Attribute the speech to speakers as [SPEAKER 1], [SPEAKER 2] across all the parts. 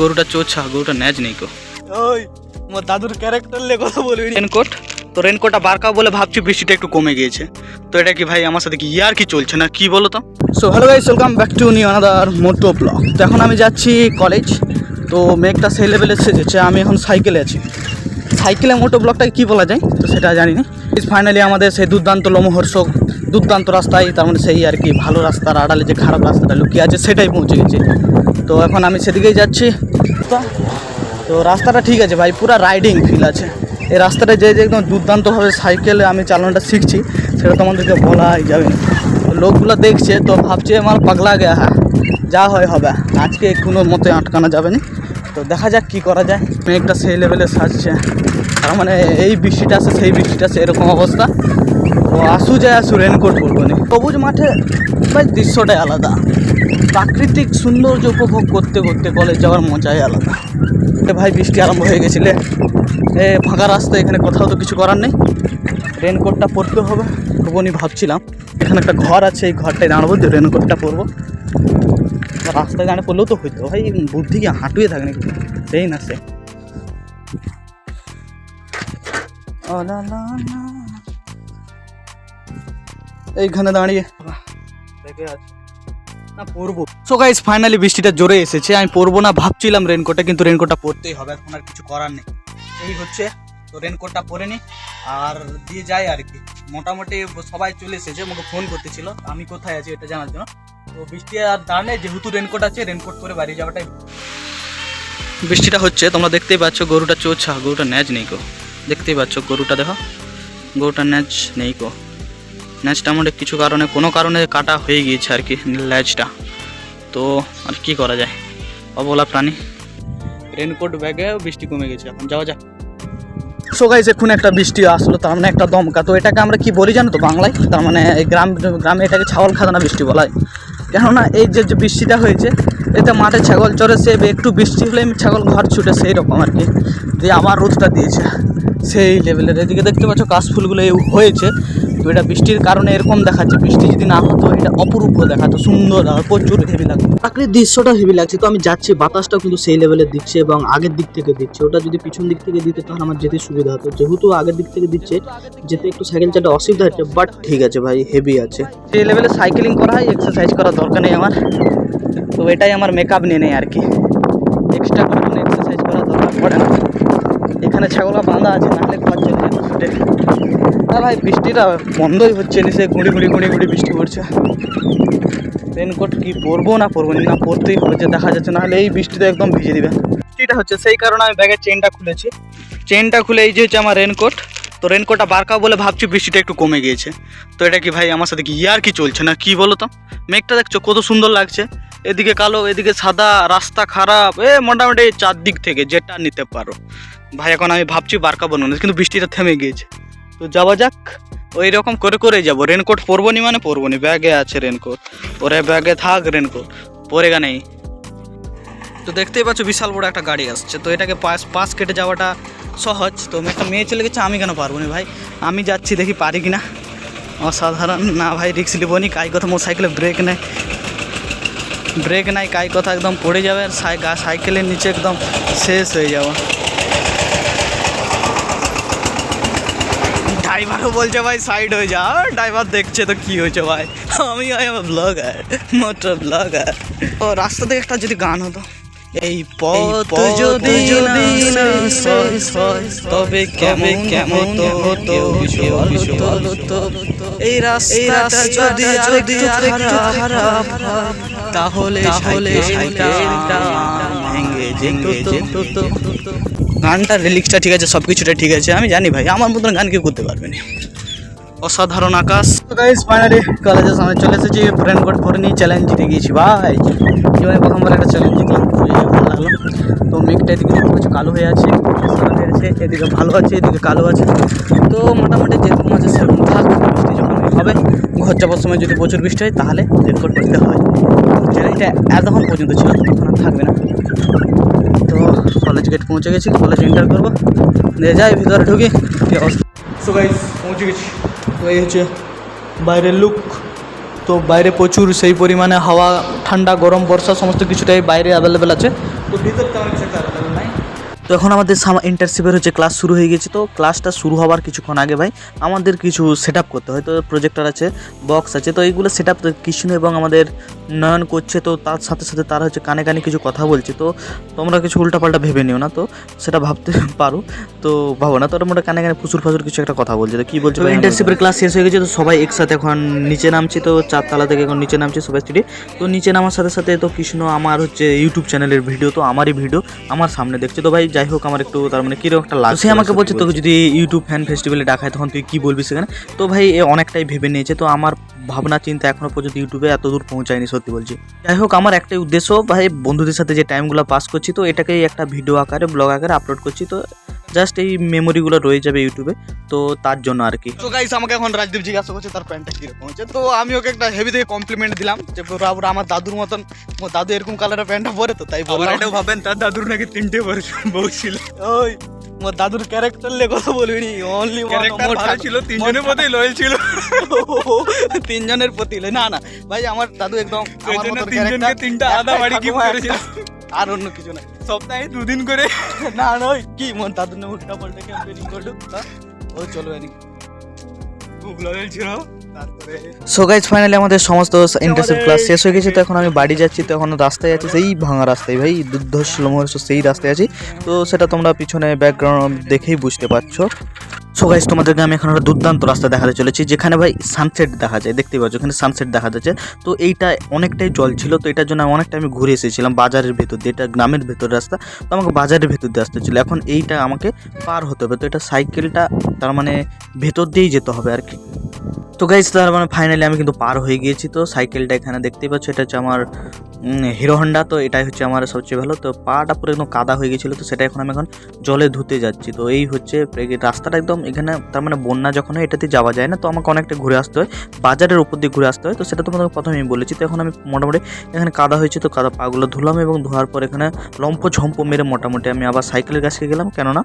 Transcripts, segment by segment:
[SPEAKER 1] গরুটা চোচ্ছা গরুটা ন্যাজ নেই কো।
[SPEAKER 2] ওই আমার দাদুর ক্যারেক্টার লে কথা বলবি।
[SPEAKER 1] রেনকোট তো রেনকোটটা বারকাও বলে ভাবছি বৃষ্টিটা একটু কমে গিয়েছে। তো এটা কি ভাই আমার সাথে কি ইয়ার কি চলছে না কি বলো তো?
[SPEAKER 2] So hello guys welcome back to new another moto vlog তো এখন আমি যাচ্ছি কলেজ তো মেঘটা সেই লেভেলে সেজেছে আমি এখন সাইকেলে আছি। সাইকেলে মোটো ব্লগটাকে কী বলা যায়? তো সেটা জানি না। ফাইনালি আমাদের সেই দুর্দান্ত লোমহর্ষক, দুর্দান্ত রাস্তায়, তার মানে সেই আর কি ভালো রাস্তার আড়ালে যে খারাপ রাস্তাটা লুকিয়ে আছে, সেটাই পৌঁছে গেছে। তো এখন আমি সেদিকেই যাচ্ছি। তা- রাস্তাটা ঠিক আছে ভাই, পুরো রাইডিং ফিল আছে। এই রাস্তাটা যে যে একদম দুর্দান্তভাবে সাইকেলে আমি চালানোটা শিখছি, সেটা তোমাদেরকে বলাই যাবে লোকগুলো দেখছে, তো ভাবছে আমার পাগলা গেয়া হ্যাঁ যা হয় হবে। আজকে কোনো মতে আটকানো যাবে না। তো দেখা যাক কি করা যায়। মেঘটা সেই লেভেলে সাজছে। তার মানে এই বৃষ্টিটা আছে, সেই বৃষ্টিটা আছে, এরকম অবস্থা। তো আসু যায় আসু রেনকোট পরবো না। সবুজ মাঠে ভাই দৃশ্যটাই আলাদা। প্রাকৃতিক সৌন্দর্য উপভোগ করতে করতে কলেজ যাওয়ার মজাই আলাদা। ভাই, বৃষ্টি আরম্ভ হয়ে গেছিলে। এ ফাঁকা রাস্তা, এখানে কোথাও তো কিছু করার নেই। রেনকোটটা পরতে হবে তবুনি ভাবছিলাম, এখানে একটা ঘর আছে, এই ঘরটায় দাঁড়াবো যে রেনকোটটা পরবো। রাস্তায় দাঁড়িয়ে পড়লেও তো হইতো। ভাই, বুদ্ধি কি হাঁটুয়ে থাকে নাকি? সেই না সে। এইখানে দাঁড়িয়ে। দেখে না পরবো। সো গাইস ফাইনালি বৃষ্টিটা জোরে এসেছে। আমি পরবো না ভাবছিলাম রেনকোটটা কিন্তু রেনকোটটা পরতেই হবে। এখন আর কিছু করার নেই। এই হচ্ছে তো রেনকোটটা পরে নি। আর দিয়ে যাই আর কি। মোটামুটি সবাই চলে এসেছে আমাকে ফোন করতেছিল। আমি কোথায় আছি এটা জানার জন্য। তো বৃষ্টি আর দাঁড়ানে যেহেতু রেনকোট আছে রেনকোট করে বাড়ি যাওয়াটাই বৃষ্টিটা হচ্ছে তোমরা দেখতেই পাচ্ছ গরুটা চোচ্ছা গরুটা ন্যাজ নেই কো দেখতেই পাচ্ছ, গরুটা দেখো। গরুটা ন্যাজ নেই কো ন্যাচটা মোটে কিছু কারণে, কোনো কারণে কাটা হয়ে গিয়েছে আর কি ল্যাজটা তো, আর কি করা যায়? অবলা প্রাণী। রেনকোট ব্যাগে বৃষ্টি কমে গেছে এখন, যাওয়া যাক। সো গাইজ এখন একটা বৃষ্টি আসলো, তার মানে একটা দমকা। তো এটাকে আমরা কি বলি জানো তো বাংলায়? তার মানে এই গ্রাম, গ্রামে এটাকে ছাগল খাদানা বৃষ্টি বলা হয়। কেননা এই যে যে বৃষ্টিটা হয়েছে, এতে মাঠে ছাগল চড়ে, সে একটু বৃষ্টি হলে ছাগল ঘর ছুটে সেই রকম আর কি। দিয়ে আবার রোদটা দিয়েছে। সেই লেভেলের এদিকে দেখতে পাচ্ছ কাশফুলগুলো হয়েছে। তো এটা বৃষ্টির কারণে এরকম দেখাচ্ছে। বৃষ্টি যদি না হতো, এটা অপরূপ দেখাতো। সুন্দর আর প্রচুর হেভি লাগতো। প্রাকৃতিক দৃশ্যটা হেভি লাগছে। তো আমি যাচ্ছি বাতাসটা কিন্তু সেই লেভেলের দিচ্ছে এবং আগের দিক থেকে দিচ্ছে। ওটা যদি পিছন দিক থেকে দিতে, তাহলে আমার যেতে সুবিধা হতো। যেহেতু আগের দিক থেকে দিচ্ছে, যেতে একটু সাইকেল চাটা অসুবিধা হচ্ছে বাট ঠিক আছে ভাই হেভি আছে। সেই লেভেলে সাইকেলিং করা হয় এক্সারসাইজ করার দরকার নেই আমার। তো এটাই আমার মেকআপ নিয়ে নেই আর কি এক্সট্রা করে কোনো এক্সারসাইজ করার দরকার পড়ে না ছাগলা বাঁধা আছে, নাহলে ঘর চলে না ভাই, বৃষ্টিটা বন্ধই হচ্ছে না সে গুঁড়ি গুঁড়ি গুঁড়ি গুঁড়ি বৃষ্টি পড়ছে। রেনকোট কি পরবো না পরবো না পরতেই যে দেখা যাচ্ছে, নাহলে এই বৃষ্টিতে একদম ভিজে দিবে। বৃষ্টিটা হচ্ছে, সেই কারণে আমি ব্যাগের চেনটা খুলেছি। চেনটা খুলে এই যে হচ্ছে আমার রেনকোট তো রেনকোটটা বারকা বলে ভাবছি বৃষ্টিটা একটু কমে গিয়েছে। তো এটা কি ভাই, আমার সাথে কি ইয়ার কি চলছে না কি বলো তো মেঘটা দেখছ, কত সুন্দর লাগছে। এদিকে কালো, এদিকে সাদা, রাস্তা খারাপ, এ মোটামুটি চারদিক থেকে যেটা নিতে পারো। ভাই, এখন আমি ভাবছি বারকা বানানো কিন্তু বৃষ্টিটা থেমে গিয়েছে। তো যাওয়া যাক ওই রকম করে করে যাব। রেনকোট পরবো নি মানে পরবো নি ব্যাগে আছে রেনকোট পরে ব্যাগে থাক রেনকোট পরেগা নেই। তো দেখতেই পাচ্ছ, বিশাল বড় একটা গাড়ি আসছে। তো এটাকে পাস পাস কেটে যাওয়াটা সহজ। তো একটা মেয়ে চলে গেছে, আমি কেন পারব না ভাই? আমি যাচ্ছি দেখি পারি কি না অসাধারণ। না ভাই রিক্স নিবো নি, কাই কথা মোটর সাইকেলে ব্রেক নেই। ব্রেক নাই, কাই কথা, একদম পড়ে যাবে আর সাই- গা- সাইকেলের নিচে একদম শেষ হয়ে যাওয়া ড্রাইভারও বলছে ভাই সাইড হয়ে যা। ড্রাইভার দেখছে তো কি হয়েছে ভাই? আমি ব্লগার মোটর ব্লগার ও রাস্তা থেকে একটা যদি গান হতো। এই পথ যদি যদি তবে কেমন কেমন হতো হতো এই রাস্তা যদি যদি খারাপ তাহলে তাহলে ভেঙে যেত গানটা রিলিক্সটা ঠিক আছে সব কিছুটা ঠিক আছে, আমি জানি ভাই, আমার মতন গান কেউ করতে পারবে না। অসাধারণ আকাশ। গাইস ফাইনালি কলেজের সামনে চলে এসেছি রেনকোট পরে নিয়ে চ্যালেঞ্জ জিতে গিয়েছি, ভাই। জীবনে প্রথমবার একটা চ্যালেঞ্জ জিতলাম, খুবই ভালো লাগল। তো মেঘটা এদিকে দেখতে পাচ্ছ, কালো হয়ে আছে এদিকে ভালো আছে, এদিকে কালো আছে। তো মোটামুটি যেরকম আছে সেরকম থাক, বৃষ্টি যখন হবে, ঘর যাবার সময় যদি প্রচুর বৃষ্টি হয়, তাহলে রেনকোট করতে হয়। চ্যালেঞ্জটা এতক্ষণ পর্যন্ত ছিল তখন আর থাকবে না। কলেজ গেট পৌঁছে গেছি কলেজ এন্টার করব। নিয়ে যাই, ভিতরে ঢুকি। সো গাইজ পৌঁছে গেছি। তো এই হচ্ছে বাইরের লুক তো বাইরে প্রচুর সেই পরিমাণে হাওয়া, ঠান্ডা, গরম, বর্ষা, সমস্ত কিছুটাই বাইরে অ্যাভেলেবেল আছে।
[SPEAKER 1] তো ভিতরটা অনেক সেটা তো এখন আমাদের ইন্টার্নশিপের হচ্ছে ক্লাস শুরু হয়ে গেছে। তো ক্লাসটা শুরু হওয়ার কিছুক্ষণ আগে ভাই আমাদের কিছু সেট আপ করতে হয়। তো প্রজেক্টর আছে বক্স আছে তো এইগুলো সেট আপ কৃষ্ণ এবং আমাদের নয়ন করছে। তো তার সাথে সাথে তারা হচ্ছে কানে কানে কিছু কথা বলছে। তো তোমরা কিছু উল্টাপাল্টা ভেবে নিও না তো সেটা ভাবতে পারো। তো ভাবো না তো ওরা মোটা কানে কানে ফুসুর ফাসুর কিছু একটা কথা বলছে। তো কী বলছে ইন্টার্নশিপের ক্লাস শেষ হয়ে গেছে তো সবাই একসাথে এখন নিচে নামছে। তো চারতলা থেকে এখন নিচে নামছে সবাই স্টুডি তো নিচে নামার সাথে সাথে তো কৃষ্ণ আমার হচ্ছে ইউটিউব চ্যানেলের ভিডিও তো আমারই ভিডিও আমার সামনে দেখছে। তো ভাই যাই হোক আমার একটু তার মানে কীরকম একটা লাগছে সে আমাকে বলছে তোকে যদি ইউটিউব ফ্যান ফেস্টিভ্যালে ডাকায় তখন তুই কী বলবি সেখানে? তো ভাই এ অনেকটাই ভেবে নিয়েছে। তো আমার ভাবনা চিন্তা এখনও পর্যন্ত ইউটিউবে এত দূর পৌঁছায়নি সত্যি বলছি। যাই হোক আমার একটাই উদ্দেশ্য ভাই বন্ধুদের সাথে যে টাইমগুলো পাস করছি তো এটাকেই একটা ভিডিও আকারে ব্লগ আকারে আপলোড করছি। তো জাস্ট এই মেমোরিগুলো রয়ে যাবে ইউটিউবে তো তার জন্য আর কি।
[SPEAKER 2] তো গাইস আমাকে এখন রাজদীপ জিজ্ঞাসা করছে তার প্যান্টটা কীরকম হচ্ছে? তো আমি ওকে একটা হেভি থেকে কমপ্লিমেন্ট দিলাম যে বরাবর আমার দাদুর মতন ও দাদু এরকম কালারের প্যান্টটা পরে তো তাই বললাম।
[SPEAKER 3] এটাও ভাবেন তার দাদুর নাকি তিনটে বউ ছিল।
[SPEAKER 2] ওই মোর দাদুর ক্যারেক্টার নিয়ে কথা বলবি নি অনলি
[SPEAKER 3] ক্যারেক্টার ছিল তিনজনের মধ্যেই লয়েল ছিল।
[SPEAKER 2] তিনজনের প্রতি না না ভাই আমার দাদু একদম
[SPEAKER 3] ওই
[SPEAKER 2] আমার।
[SPEAKER 3] তিনটা আদা বাড়ি gift করেছিল।
[SPEAKER 2] আর অন্য কিছু না।
[SPEAKER 3] সপ্তাহে দুদিন করে
[SPEAKER 2] না নয় কি ಅದನ್ನ উল্টা পাল্টা ক্যাম্পেনিং করুক ও চলো
[SPEAKER 3] তারপরে
[SPEAKER 1] সো গাইজ ফাইনালি আমাদের সমস্ত ইন্টার্নশিপ ক্লাস শেষ হয়ে গেছে তো এখন আমি বাড়ি যাচ্ছি তো এখন রাস্তায় আছি সেই ভাঙা রাস্তায় ভাই দুর্ধর্ষ লোমহর্ষ সেই রাস্তায় আছি। তো সেটা তোমরা পিছনে ব্যাকগ্রাউন্ড দেখেই বুঝতে পারছ। সো গাইজ তোমাদেরকে আমি এখন একটা দুর্দান্ত রাস্তা দেখাতে চলেছি, যেখানে ভাই সানসেট দেখা যায়। দেখতে পাচ্ছ, এখানে সানসেট দেখা যাচ্ছে। তো এইটা অনেকটাই জল ছিল, তো এটার জন্য অনেকটা আমি ঘুরে এসেছিলাম বাজারের ভেতর দিয়ে, এটা গ্রামের ভেতর রাস্তা। তো আমাকে বাজারের ভেতর দিয়ে আসতে ছিল এখন এইটা আমাকে পার হতে হবে। তো এটা সাইকেলটা তার মানে ভেতর দিয়েই যেতে হবে আর কি। তো গাইজ তার মানে ফাইনালি আমি কিন্তু পার হয়ে গিয়েছি। তো সাইকেলটা এখানে দেখতেই পাচ্ছ, এটা হচ্ছে আমার হিরো হন্ডা তো এটাই হচ্ছে আমার সবচেয়ে ভালো। তো পাটা পুরো একদম কাদা হয়ে গেছিল তো সেটা এখন আমি এখন জলে ধুতে যাচ্ছি। তো এই হচ্ছে রাস্তাটা একদম এখানে, তার মানে বন্যা যখন হয় এটাতে যাওয়া যায় না। তো আমাকে অনেকটা ঘুরে আসতে হয়, বাজারের উপর দিয়ে ঘুরে আসতে হয়। তো সেটা তোমাদের প্রথমেই বলেছি, তো এখন আমি মোটামুটি এখানে কাদা হয়েছে, তো কাদা পাগুলো ধুলাম এবং ধোয়ার পর এখানে লম্প ঝম্প মেরে মোটামুটি আমি আবার সাইকেলের কাছে গেলাম। কেননা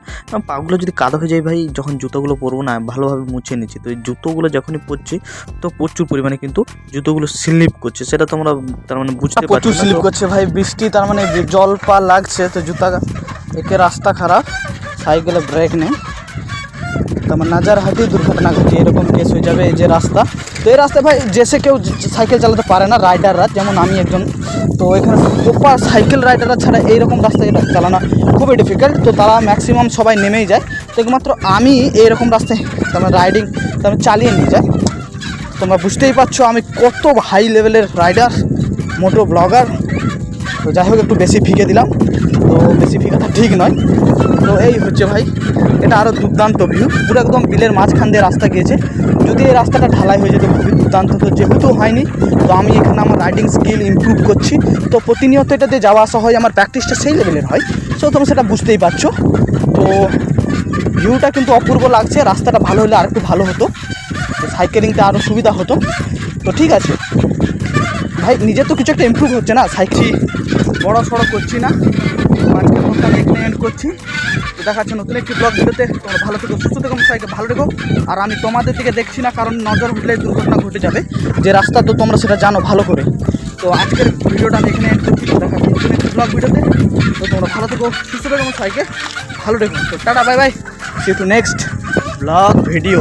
[SPEAKER 1] পাগুলো যদি কাদা হয়ে যায় ভাই, যখন জুতোগুলো পরবো না, ভালোভাবে মুছে নিচ্ছি। তো এই জুতোগুলো যখনই পরছি তো প্রচুর পরিমাণে কিন্তু জুতোগুলো স্লিপ করছে। সেটা তোমরা তার মানে বুঝতে পারছ
[SPEAKER 2] প্রচুর স্লিপ করছে ভাই বৃষ্টি তার মানে জল পা লাগছে তো জুতা একে রাস্তা খারাপ সাইকেলে ব্রেক নেই। তার মানে নাজার হাতেই দুর্ঘটনা ঘটে এরকম কেস হয়ে যাবে এই যে রাস্তা। তো এই রাস্তায় ভাই যেসে কেউ সাইকেল চালাতে পারে না রাইডাররা যেমন আমি একজন তো এখানে প্রপার সাইকেল রাইডাররা ছাড়া এইরকম রাস্তায় এটা চালানো খুবই ডিফিকাল্ট তো তারা ম্যাক্সিমাম সবাই নেমেই যায়। তো একমাত্র আমি এইরকম রাস্তায় তার মানে রাইডিং তার মানে চালিয়ে নিয়ে যাই তোমরা বুঝতেই পারছ, আমি কত হাই লেভেলের রাইডার মোটো ব্লগার তো যাই হোক, একটু বেশি ফিকে দিলাম। তো বেশি ফিকাটা ঠিক নয়। তো এই হচ্ছে ভাই, এটা আরও দুর্দান্ত ভিউ পুরো একদম বিলের মাঝখান দিয়ে রাস্তা গিয়েছে। যদি এই রাস্তাটা ঢালাই হয়ে যেত, খুবই দুর্দান্ত তো যেহেতু হয়নি, তো আমি এখানে আমার রাইডিং স্কিল ইমপ্রুভ করছি। তো প্রতিনিয়ত এটাতে যাওয়া আসা হয়, আমার প্র্যাকটিসটা সেই লেভেলের হয়। সো তোমরা সেটা বুঝতেই পারছ। তো ভিউটা কিন্তু অপূর্ব লাগছে। রাস্তাটা ভালো হলে আরেকটু ভালো হতো। সাইকেলিংটা আরও সুবিধা হতো। তো ঠিক আছে। ভাই নিজের তো কিছু একটা ইমপ্রুভ হচ্ছে না? সাইকেল বড় সড়ো করছি না। আজকে আমি এন্ড করছি। তো দেখাচ্ছে নতুন একটি ব্লগ ভিডিওতে তোমরা ভালো থেকো, সুস্থ থেকো সাইকেল ভালো থেকো। আর আমি তোমাদের দিকে দেখছি না, কারণ নজর উঠলে দুর্ঘটনা ঘটে যাবে। যে রাস্তা তো তোমরা সেটা জানো ভালো করে। তো আজকের ভিডিওটা আমি এখানে এন্ড করছি। দেখাচ্ছে নতুন একটি ব্লগ ভিডিওতে। তো তোমরা ভালো থেকো, সুস্থ থেকো সাইকেল ভালো থেকো। তো tata bye bye see to next vlog video